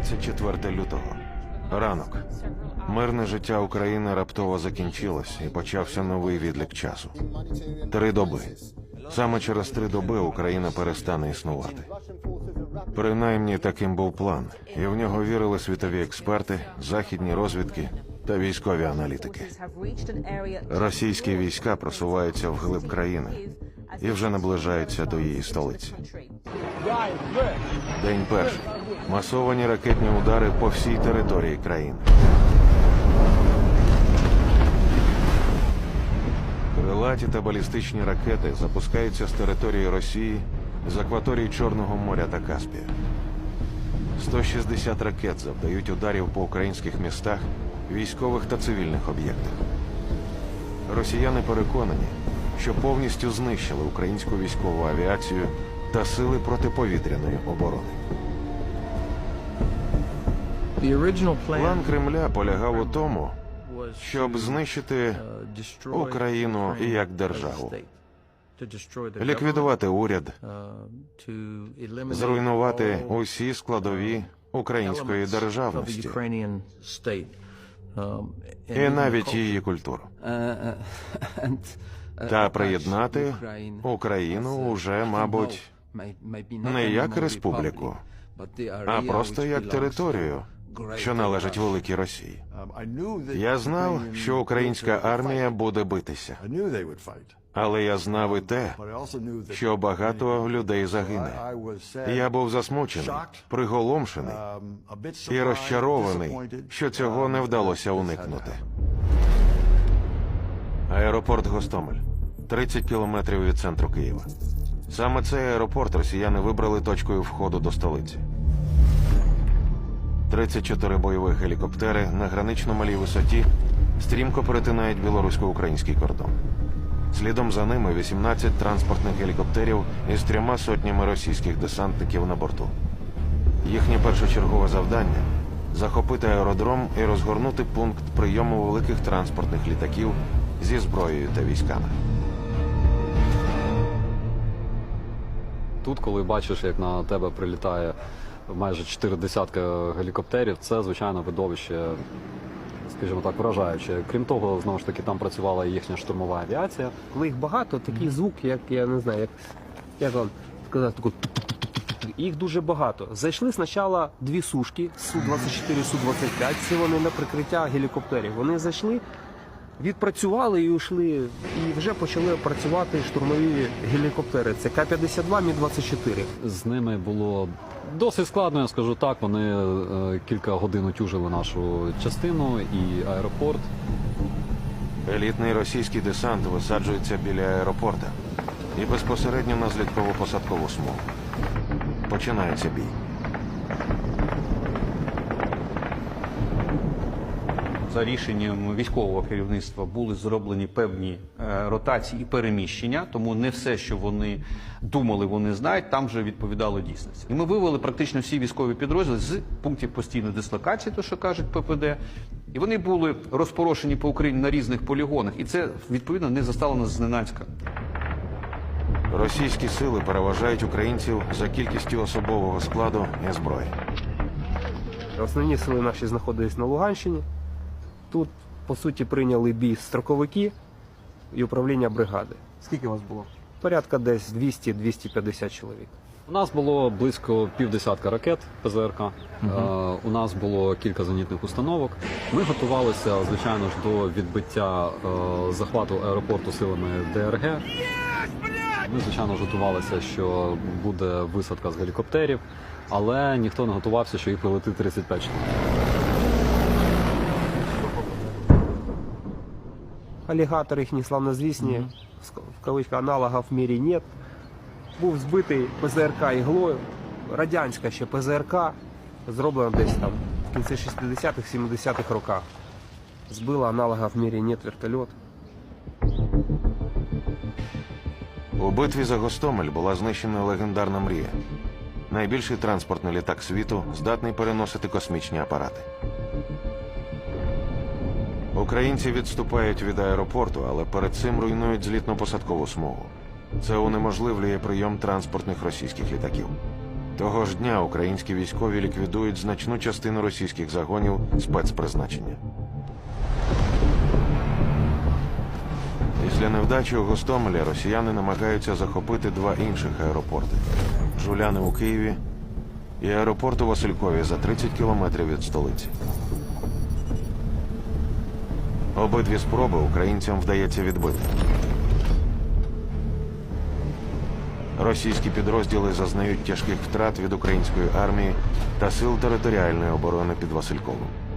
24 лютого. Ранок. Мирне життя України раптово закінчилось і почався новий відлік часу. Три доби. Саме через три доби Україна перестане існувати. Принаймні таким був план, і в нього вірили світові експерти, західні розвідки та військові аналітики. Російські війська просуваються вглиб країни і вже наближаються до її столиці. День перший. Масовані ракетні удари по всій території країни. Крилаті та балістичні ракети запускаються з території Росії з акваторії Чорного моря та Каспія. 160 ракет завдають ударів по українських містах, військових та цивільних об'єктах. Росіяни переконані, що повністю знищили українську військову авіацію та сили протиповітряної оборони. The original План Кремля полягав у тому, щоб to, знищити uh, destroy Україну як державу. state. To destroy the ліквідувати уряд, uh, зруйнувати усі складові української державності. Um, і навіть її культуру, Uh, uh, та приєднати Україну уже, мабуть, не як республіку, а просто як територію, що належить великій Росії. Я знав, що українська армія буде битися, але я знав і те, що багато людей загине. Я був засмучений, приголомшений і розчарований, що цього не вдалося уникнути. Аеропорт Гостомель 30 кілометрів від центру Києва. Саме цей аеропорт росіяни вибрали точкою входу до столиці. 34 бойових гелікоптери на гранично малій висоті стрімко перетинають білорусько-український кордон. Слідом за ними 18 транспортних гелікоптерів із трьома сотнями російських десантників на борту. Їхнє першочергове завдання захопити аеродром і розгорнути пункт прийому великих транспортних літаків зі зброєю та військами. Тут, коли бачиш, як на тебе прилітає майже чотири десятка гелікоптерів, це звичайно видовище, скажімо так, вражаюче. Крім того, знову ж таки, там працювала їхня штурмова авіація. Коли їх багато, такий звук, як я не знаю, як, як вам сказати, такий їх дуже багато. Зайшли спочатку дві сушки Су-24, Су-25, це вони на прикриття гелікоптерів. Вони зайшли, відпрацювали і йшли, і вже почали працювати штурмові гелікоптери. Це К-52, Мі-24. З ними було досить складно, я скажу так. Вони е, кілька годин утюжили нашу частину і аеропорт. Елітний російський десант висаджується біля аеропорта і безпосередньо на злітково-посадкову смугу. Починається бій. За рішенням військового керівництва були зроблені певні е, ротації і переміщення, тому не все, що вони думали, вони знають, там вже відповідало дійсності. І ми вивели практично всі військові підрозділи з пунктів постійної дислокації, то що кажуть ППД, і вони були розпорошені по Україні на різних полігонах, і це відповідно не застало нас зненацька. Російські сили переважають українців за кількістю особового складу і зброї. Основні сили наші знаходились на Луганщині. Тут, по суті, прийняли бій строковики і управління бригади. Скільки вас було? Порядка десь 200-250 чоловік. У нас було близько півдесятка ракет ПЗРК. Е, у нас було кілька зенітних установок. Ми готувалися, звичайно ж, до відбиття е, захвату аеропорту силами ДРГ. Ми, звичайно ж, готувалися, що буде висадка з гелікоптерів, але ніхто не готувався, що їх прилетить 35 чоловік. Алігатор їхні славнозвісні, в в кавичках аналогів в мірі нет. Був збитий ПЗРК іглою. Радянська ще ПЗРК, зроблена десь там в кінці 60-х, 70-х роках. Збила аналога в мірі нет вертольот. У битві за Гостомель була знищена легендарна мрія. Найбільший транспортний літак світу здатний переносити космічні апарати. Українці відступають від аеропорту, але перед цим руйнують злітно-посадкову смугу. Це унеможливлює прийом транспортних російських літаків. Того ж дня українські військові ліквідують значну частину російських загонів спецпризначення. Після невдачі у Гостомелі росіяни намагаються захопити два інших аеропорти: Жуляни у Києві і аеропорт у Василькові за 30 кілометрів від столиці. Обидві спроби українцям вдається відбити. Російські підрозділи зазнають тяжких втрат від української армії та сил територіальної оборони під Васильковим.